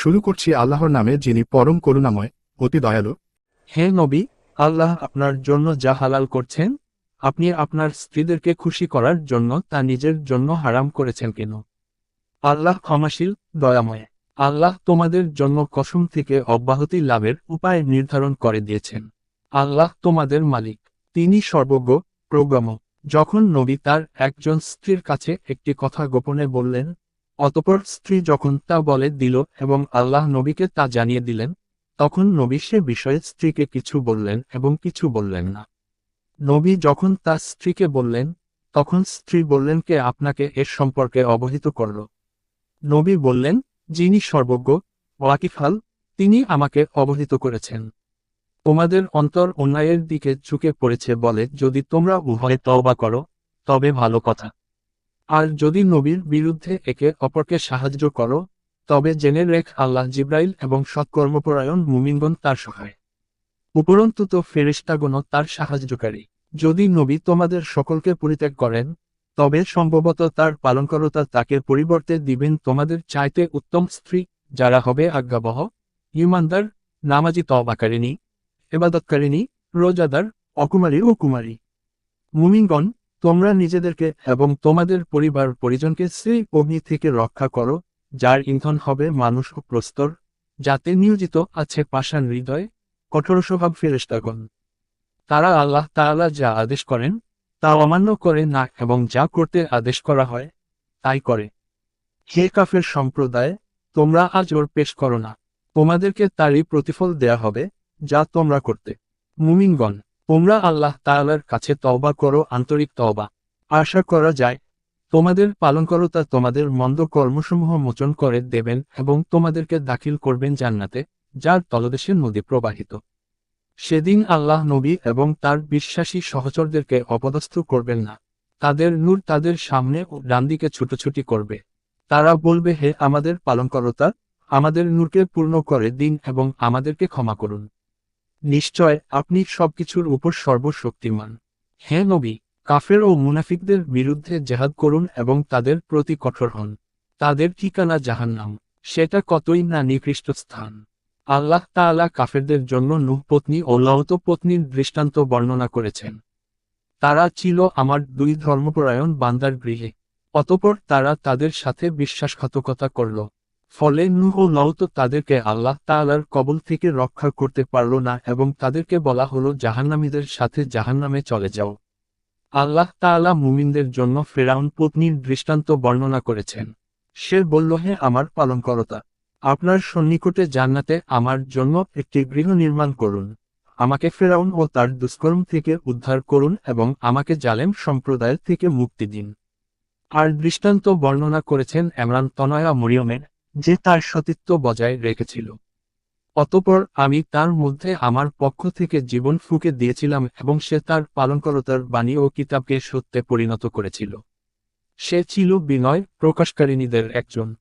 শুরু করছি আল্লাহর নামে যিনি পরম করুণাময়, অতি দয়ালু। হে নবী, আল্লাহ আপনার জন্য যা হালাল করছেন, আপনি আপনার স্ত্রীদেরকে খুশি করার জন্য তা নিজের জন্য হারাম করেছেন কেন? আল্লাহ ক্ষমাশীল, দয়াময়। আল্লাহ তোমাদের জন্য কসম থেকে অব্যাহতি লাভের উপায় নির্ধারণ করে দিয়েছেন। আল্লাহ তোমাদের মালিক। তিনি সর্বজ্ঞ প্রজ্ঞম যখন নবী তার একজন স্ত্রীর কাছে একটি কথা গোপনে বললেন অতপর স্ত্রী যখন তা বলে দিল এবং আল্লাহ নবীকে তা জানিয়ে দিলেন, তখন নবী সে বিষয়ে স্ত্রীকে কিছু বললেন এবং কিছু বললেন না। নবী যখন তার স্ত্রীকে বললেন, তখন স্ত্রী বললেন, কে আপনাকে এর সম্পর্কে অবহিত করল? নবী বললেন, যিনি সর্বজ্ঞ ওয়াকিফাল তিনি আমাকে অবহিত করেছেন। তোমাদের অন্তর অন্যায়ের দিকে ঝুঁকে পড়েছে বলে যদি তোমরা উভয়ে তওবা করো, তবে ভালো কথা। আর যদি নবীর বিরুদ্ধে একে অপরকে সাহায্য করো, তবে জেনে রেখ আল্লাহ জিব্রাইল এবং সৎকর্মপরায়ণ মুমিনগণ তার সহায়। উপরন্তু তো ফেরিস্তাগণও তার সাহায্যকারী। যদি নবী তোমাদের সকলকে পরিত্যাগ করেন, তবে সম্ভবত তার পালনকর্তা তাকে পরিবর্তে দিবেন তোমাদের চাইতে উত্তম স্ত্রী, যারা হবে আজ্ঞাবহ, ইমানদার, নামাজি তবাকারিনী এবাদতকারিনী রোজাদার, অকুমারী ও কুমারী। মুমিনগণ তোমরা নিজেদেরকে এবং তোমাদের পরিবার পরিজনকে সেই অগ্নি থেকে রক্ষা করো, যার ইন্ধন হবে মানুষ ও প্রস্তর, যাতে নিয়োজিত আছে পাষাণ হৃদয়, কঠোর স্বভাব ফেরেস্তাগণ তারা আল্লাহ তাআলা যা আদেশ করেন, তা অমান্য করে না এবং যা করতে আদেশ করা হয়, তাই করে। হে কাফের সম্প্রদায়, তোমরা আজ ওর পেশ করো না। তোমাদেরকে তারই প্রতিফল দেয়া হবে, যা তোমরা করতে। মুমিনগণ তোমরা আল্লাহ তাআলার কাছে তওবা করো, আন্তরিক তওবা। আশা করা যায়, তোমাদের পালনকর্তা তোমাদের মন্দ কর্মসমূহ মোচন করে দেবেন এবং তোমাদেরকে দাখিল করবেন জান্নাতে, যার তলদেশে নদী প্রবাহিত। সেদিন আল্লাহ নবী এবং তার বিশ্বাসী সহচরদেরকে অপদস্থ করবেন না। তাদের নূর তাদের সামনে ও ডানদিকে ছুটোছুটি করবে। তারা বলবে, হে আমাদের পালনকর্তা, আমাদের নূরকে পূর্ণ করে দিন এবং আমাদেরকে ক্ষমা করুন। নিশ্চয় আপনি সবকিছুর উপর সর্বশক্তিমান। হে নবী, কাফের ও মুনাফিকদের বিরুদ্ধে জেহাদ করুন এবং তাদের প্রতি কঠোর হন। তাদের ঠিকানা জাহান্নাম, সেটা কতই না নিকৃষ্ট স্থান। আল্লাহ তাআলা কাফেরদের জন্য নুহ পত্নী ও লওত পত্নীর দৃষ্টান্ত বর্ণনা করেছেন। তারা ছিল আমার দুই ধর্মপরায়ণ বান্দার গৃহে, অতপর তারা তাদের সাথে বিশ্বাসঘাতকতা করল। ফলে নুহ লওত তাদেরকে আল্লাহ তাআলার কবল থেকে রক্ষা করতে পারল না এবং তাদেরকে বলা হলো, জাহান্নামীদের সাথে জাহান্নামে চলে যাও। আল্লাহ তাআলা মুমিনদের জন্য ফেরাউন পত্নীর দৃষ্টান্ত বর্ণনা করেছেন। সে বলল, হে আমার পালনকর্তা, আপনার সন্নিকটে জান্নাতে আমার জন্য একটি গৃহ নির্মাণ করুন। আমাকে ফেরাউন ও তার দুষ্কর্ম থেকে উদ্ধার করুন এবং আমাকে জালেম সম্প্রদায়ের থেকে মুক্তি দিন। আর দৃষ্টান্ত বর্ণনা করেছেন এমরান তনয়া মরিয়মের। যে তার সতীত্ব বজায় রেখেছিল। অতপর আমি তার মধ্যে আমার পক্ষ থেকে জীবন ফুকে দিয়েছিলাম এবং সে তার পালনকরতার বাণী ও কিতাবকে সত্যে পরিণত করেছিল। সে ছিল বিনয় প্রকাশকারিণীদের একজন।